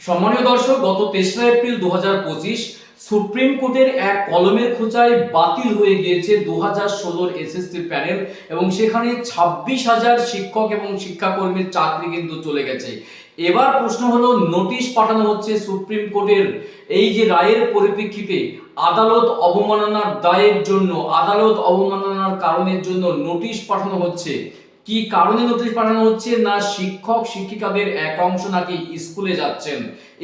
সম্মানীয় দর্শক, গত তেসরা এপ্রিল দুহাজার পঁচিশ সুপ্রিম কোর্টের এক কলমের খোঁচায় বাতিল হয়ে গিয়েছে দু হাজার ষোলোর এসএসসি প্যানেল এবং সেখানে ছাব্বিশ হাজার শিক্ষক এবং শিক্ষাকর্মীর চাকরি কিন্তু চলে গেছে। এবার প্রশ্ন হলো, নোটিশ পাঠানো হচ্ছে সুপ্রিম কোর্টের এই যে রায়ের পরিপ্রেক্ষিতে আদালত অবমাননার দায়ের জন্য, আদালত অবমাননার কারণের জন্য নোটিশ পাঠানো হচ্ছে। কি কারণে নোটিশ পাঠানো হচ্ছে? না শিক্ষক, শিক্ষিকাদের এক অংশ নাকি স্কুলে যাচ্ছেন?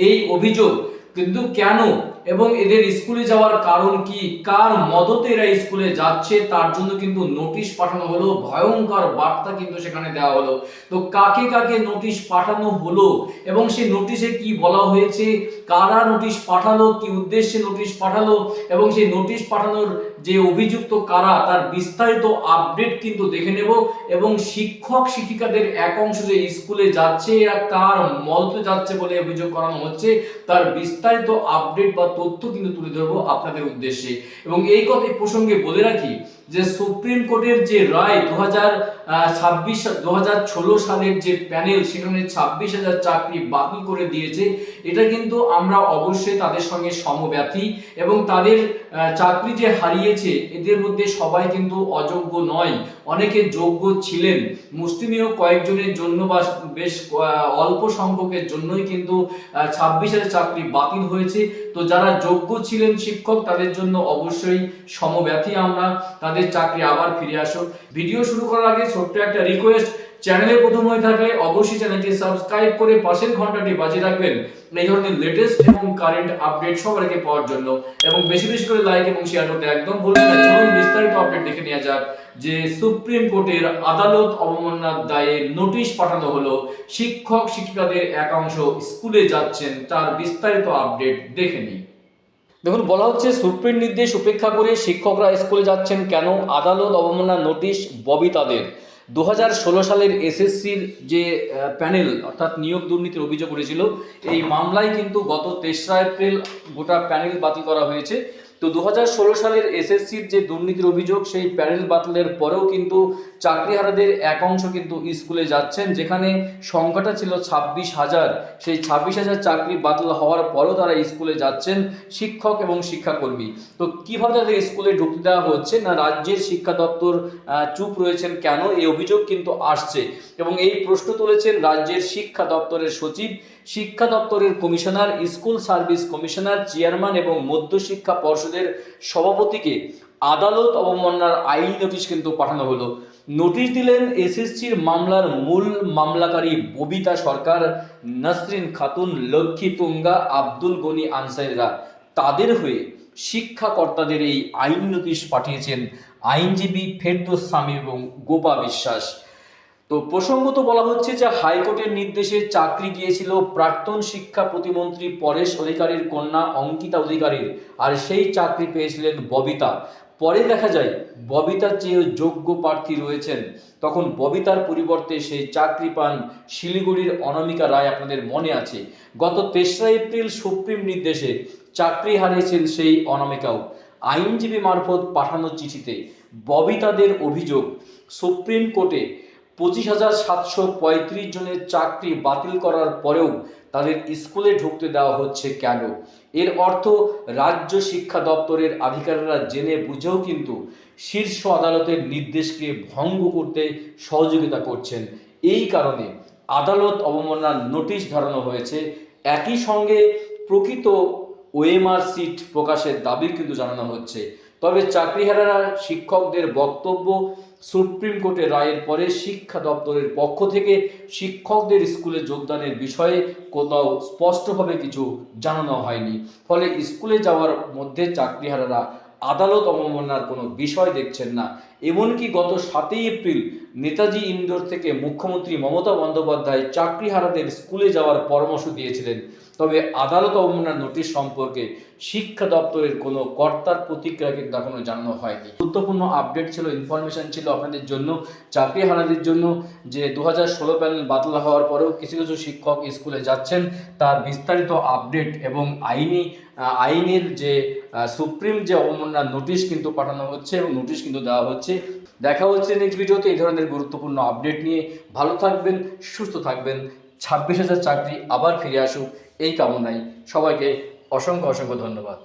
এই অভিযোগ কিন্তু কেন? এবং এদের স্কুলে যাওয়ার কারণ কি? কার মদতে এরা স্কুলে যাচ্ছে? তার জন্য কিন্তু নোটিশ পাঠানো হলো। ভয়ঙ্কর বার্তা কিন্তু সেখানে দেওয়া হলো। তো কাকে কাকে নোটিশ পাঠানো হলো? এবং সেই নোটিশে কি বলা হয়েছে? কারা নোটিশ পাঠালো? কি উদ্দেশ্যে নোটিশ পাঠালো? এবং সেই নোটিশ পাঠানোর যে অভিযুক্ত কারা, তার বিস্তারিত আপডেট কিন্তু দেখে নেব। এবং শিক্ষক, শিক্ষিকাদের এক অংশ যে স্কুলে যাচ্ছে, এরা কার মদতে যাচ্ছে বলে অভিযোগ করানো হচ্ছে, তার বিস্তারিত আপডেট বা তথ্য কিন্তু তুলে ধরবো আপনাদের উদ্দেশ্যে। এবং এই কথা প্রসঙ্গে বলে রাখি যে সুপ্রিম কোর্টের যে রায় দু হাজার ছাব্বিশ দু হাজার ষোলো সালের যে প্যানেল, সেখানে ছাব্বিশ হাজার চাকরি বাতিল করে দিয়েছে। এটা কিন্তু আমরা অবশ্যই তাদের সঙ্গে সমব্যথী এবং তাদের চাকরি যে হারিয়েছে, এদের মধ্যে সবাই কিন্তু অযোগ্য নয়। অনেকে যোগ্য ছিলেন। মুসলিমীয় কয়েকজনের জন্য বা বেশ অল্প সংখ্যকের জন্যই কিন্তু ছাব্বিশ হাজার চাকরি বাতিল হয়েছে। তো যারা যোগ্য ছিলেন শিক্ষক, তাদের জন্য অবশ্যই সমব্যথী আমরা তাদের চাকরি আবার ফিরে আসো ভিডিও শুরু করার আগে ছোট্ট একটা রিকোয়েস্ট চ্যানেলে প্রথম হয়ে থাকলে অবশ্যই চ্যানেলটি সাবস্ক্রাইব করে পাশের ঘন্টাটি বাজিয়ে রাখবেন। এই ধরনের লেটেস্ট এবং কারেন্ট আপডেট সবার আগে পাওয়ার জন্য। এবং বেশি বেশি করে লাইক এবং শেয়ার করতে একদম ভুলবেন না। চলুন বিস্তারিত আপডেট দেখে নেওয়া যাক যে সুপ্রিম কোর্টের আদালত অবমাননার দায়ে নোটিশ পাঠানো হলো। শিক্ষক শিক্ষিকাদের একাংশ স্কুলে যাচ্ছেন, তার বিস্তারিত আপডেট দেখে নিই। দেখুন, বলা হচ্ছে সুপ্রিম নির্দেশ উপেক্ষা করে শিক্ষকরা স্কুলে যাচ্ছেন কেন? আদালত অবমাননা নোটিশ, ববি তাদের। দু হাজার ষোলো সালের এসএসসির যে প্যানেল, অর্থাৎ নিয়োগ দুর্নীতির অভিযোগ উঠেছিল, এই মামলায় কিন্তু গত তেসরা এপ্রিল গোটা প্যানেল বাতিল করা হয়েছে। তো দু হাজার ষোলো সালের এসএসসির যে দুর্নীতির অভিযোগ, সেই প্যানেল বাতিলের পরেও কিন্তু চাকরিহারাদের এক অংশ কিন্তু স্কুলে যাচ্ছেন, যেখানে সংখ্যাটা ছিল ছাব্বিশ হাজার। সেই ছাব্বিশ হাজার চাকরি বাতিল হওয়ার পরেও তারা স্কুলে যাচ্ছেন শিক্ষক এবং শিক্ষাকর্মী। তো কীভাবে তাদের স্কুলে ঢুকতে দেওয়া হচ্ছে না রাজ্যের শিক্ষা দপ্তর চুপ রয়েছেন কেন? এই অভিযোগ কিন্তু আসছে এবং এই প্রশ্ন তুলেছেন রাজ্যের শিক্ষা দপ্তরের সচিব। শিক্ষা দপ্তরের commissioner, school service commissioner, chairman এবং মধ্যশিক্ষা পর্ষদের সভাপতিকে আদালত অবমাননার আইনি নোটিশ কিন্তু পাঠানো হলো। নোটিশ দিলেন এসএসসির মামলার মূল মামলাকারী ববিতা সরকার, নাসরিন খাতুন, লক্ষ্মী তুঙ্গা, আব্দুল গনি আনসারিরা। তাদের হয়ে শিক্ষাকর্তাদের এই আইনি নোটিশ পাঠিয়েছেন আইনজীবী ফেরদোস স্বামী এবং গোপা বিশ্বাস। তো প্রসঙ্গত বলা হচ্ছে যে হাইকোর্টের নির্দেশে চাকরি গিয়েছিল প্রাক্তন শিক্ষা প্রতিমন্ত্রী পরেশ অধিকারীর কন্যা অঙ্কিতা অধিকারীর, আর সেই চাকরি পেয়েছিলেন ববিতা। পরে দেখা যায়, ববিতার চেয়ে যোগ্য প্রার্থী রয়েছেন। তখন ববিতার পরিবর্তে সেই চাকরি পান শিলিগুড়ির অনামিকা রায় আপনাদের মনে আছে। গত তেসরা এপ্রিল সুপ্রিম নির্দেশে চাকরি হারিয়েছেন সেই অনামিকাও। আইনজীবী মারফত পাঠানো চিঠিতে ববিতাদের অভিযোগ, সুপ্রিম কোর্টে পঁচিশ হাজার সাতশো পঁয়ত্রিশ জনের চাকরি বাতিল করার পরেও তাদের স্কুলে ঢুকতে দেওয়া হচ্ছে কেন? এর অর্থ রাজ্য শিক্ষা দপ্তরের আধিকারিকরা জেনে বুঝেও কিন্তু শীর্ষ আদালতের নির্দেশকে ভঙ্গ করতে সহযোগিতা করছেন। এই কারণে আদালত অবমাননার নোটিশ ধরানো হয়েছে। একই সঙ্গে প্রকৃত ওএমআর সিট প্রকাশের দাবি কিন্তু জানানো হচ্ছে। তবে চাকরিহারারা শিক্ষকদের বক্তব্য সুপ্রিম কোর্টের রায়ের পরে শিক্ষা দপ্তরের পক্ষ থেকে শিক্ষকদের স্কুলে যোগদানের বিষয়ে কোথাও স্পষ্টভাবে কিছু জানানো হয়নি। ফলে স্কুলে যাওয়ার মধ্যে চাকরিহারারা আদালত অবমাননার কোনো বিষয় দেখছেন না। এমনকি গত সাতই এপ্রিল নেতাজি ইন্দোর থেকে মুখ্যমন্ত্রী মমতা বন্দ্যোপাধ্যায় চাকরিহারাদের স্কুলে যাওয়ার পরামর্শ দিয়েছিলেন। তবে আদালত অবমাননার নোটিশ সম্পর্কে শিক্ষা দপ্তরের কোনো কর্তার প্রতিক্রিয়া কিন্তু এখনও জানানো হয়নি। গুরুত্বপূর্ণ আপডেট ছিল ইনফরমেশন ছিল আপনাদের জন্য চাকরি হারাদের জন্য যে দু হাজার ষোলো প্যানেল বাতিল হওয়ার পরেও কিছু কিছু শিক্ষক স্কুলে যাচ্ছেন। তার বিস্তারিত আপডেট এবং আইনি, আইনের যে সুপ্রিম যে অবমাননার নোটিশ কিন্তু পাঠানো হচ্ছে এবং নোটিশ কিন্তু দেওয়া হচ্ছে। দেখা হচ্ছে নেক্সট ভিডিওতে এই ধরনের গুরুত্বপূর্ণ আপডেট নিয়ে। ভালো থাকবেন, সুস্থ থাকবেন। ছাব্বিশ হাজার চাকরি আবার ফিরে আসুক। এই কামনায় সবাইকে অসংখ্য অসংখ্য ধন্যবাদ।